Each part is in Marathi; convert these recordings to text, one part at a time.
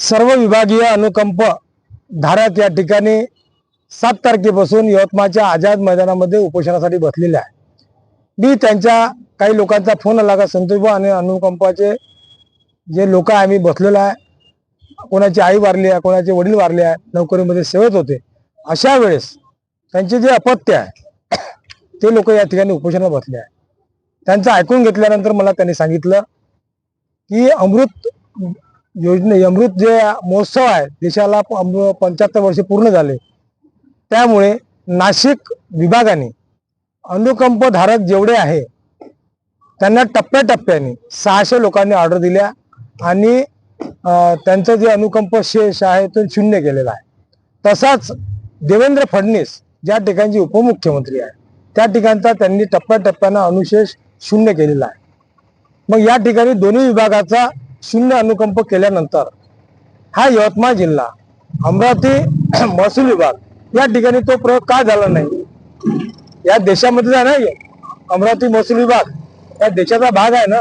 सर्व विभागीय अनुकंप धारक या ठिकाणी सात तारखेपासून यवतमाळच्या आझाद मैदानामध्ये उपोषणासाठी बसलेले आहे मी त्यांच्या काही लोकांचा फोन आला का संतोषबा आणि अनुकंपाचे जे लोक आहे आम्ही बसलेलो आहे कोणाची आई वारली आहे कोणाचे वडील वारले आहे नोकरीमध्ये सेवेत होते अशा वेळेस त्यांचे जे अपत्य आहे ते लोक या ठिकाणी उपोषणाला बसले आहे त्यांचं ऐकून घेतल्यानंतर मला त्यांनी सांगितलं की अमृत योजने अमृत जे महोत्सव आहे देशाला पंच्याहत्तर वर्ष पूर्ण झाले. त्यामुळे नाशिक विभागाने अनुकंप धारक जेवढे आहे त्यांना टप्प्याटप्प्याने सहाशे लोकांनी ऑर्डर दिल्या आणि त्यांचं जे अनुकंप शेष आहे तो शून्य केलेला आहे. तसाच देवेंद्र फडणवीस ज्या ठिकाणचे उपमुख्यमंत्री आहे त्या ठिकाणचा त्यांनी टप्प्याटप्प्यानं अनुशेष शून्य केलेला आहे. मग या ठिकाणी दोन्ही विभागाचा शून्य अनुकंप केल्यानंतर हा यवतमाळ जिल्हा अमरावती महसूल विभाग या ठिकाणी तो प्रयोग का झाला नाही? या देशामध्ये नाही अमरावती महसूल विभाग या देशाचा भाग आहे ना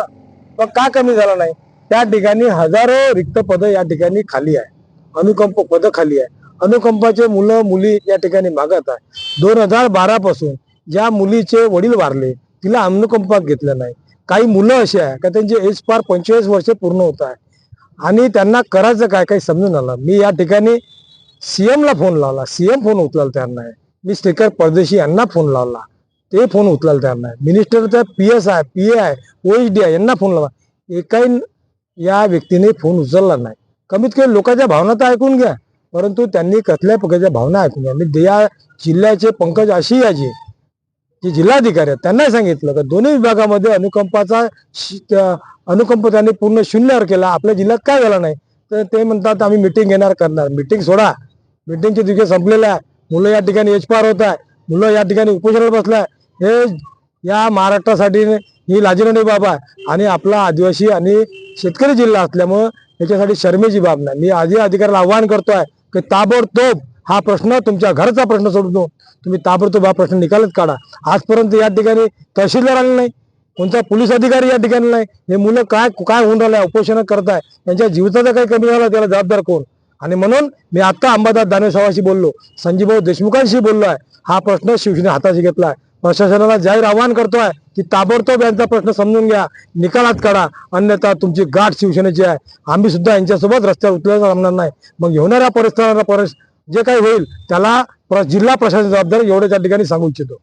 मग का कमी झाला नाही? त्या ठिकाणी हजारो रिक्त पद या ठिकाणी खाली आहे. अनुकंप पद खाली आहे. अनुकंपाचे मुलं मुली या ठिकाणी मागत आहे. दोन हजार बारा पासून ज्या मुलीचे वडील वारले तिला अनुकंपात घेतलं नाही. काही मुलं अशी आहे का त्यांची एज पार पंचेचाळीस वर्ष पूर्ण होत आहे. आणि त्यांना करायचं काय काही समजून आलं मी या ठिकाणी सीएमला फोन लावला. सीएम फोन उचलायला तयार नाही. मी स्टेकर परदेशी यांना फोन लावला. ते फोन उचलायला तयार नाही. मिनिस्टरचा पी एस आहे पी ए आहे ओ एच डी आहे यांना फोन लावा. एकाही या व्यक्तीने फोन उचलला नाही. कमीत कमी लोकांच्या भावना तर ऐकून घ्या. परंतु त्यांनी कसल्या प्रकारच्या भावना ऐकून घ्या. मी या जिल्ह्याचे पंकज अशी याचे जे जिल्हाधिकारी आहेत त्यांना सांगितलं का दोन्ही विभागामध्ये अनुकंपाचा अनुकंप त्यांनी पूर्ण शून्यावर केला. आपल्या जिल्ह्यात काय झाला नाही? तर ते म्हणतात आम्ही मिटिंग घेणार करणार. मिटिंग सोडा. मिटिंगचे दिवस संपलेले आहे मुलं या ठिकाणी एच पार होत आहे मुलं या ठिकाणी उपोषणाला बसलाय हे या महाराष्ट्रासाठी ही लाजिरणी बाब आहे. आणि आपला आदिवासी आणि शेतकरी जिल्हा असल्यामुळं याच्यासाठी शर्मेची बाब नाही. मी आधी अधिकाऱ्याला आव्हान करतोय की ताबडतोब हा प्रश्न तुमच्या घरचा प्रश्न सोडतो तुम्ही ताबडतोब हा प्रश्न निकालच काढा. आजपर्यंत या ठिकाणी तहसीलदार आले नाही. कोणता पोलीस अधिकारी या ठिकाणी नाही. हे मुलं काय काय होऊन राहिले उपोषण करत आहे त्यांच्या जीविताचा काही कमी झाला त्याला जबाबदार कोण? आणि म्हणून मी आता अंबादास दानवेसावाशी बोललो संजीभाऊ देशमुखांशी बोललो आहे हा प्रश्न शिवसेने हाताशी घेतला आहे प्रशासनाला जाहीर आव्हान करतोय की ताबडतोब यांचा प्रश्न समजून घ्या निकालात काढा. अन्यथा तुमची गाठ शिवसेनेची आहे. आम्ही सुद्धा यांच्यासोबत रस्त्यावर उतरायला थांबणार नाही. मग होणाऱ्या परिस्थितीला जे काही होईल त्याला प्र- जिल्हा प्रशासन जबाबदार एवढे त्या ठिकाणी सांगू इच्छितो.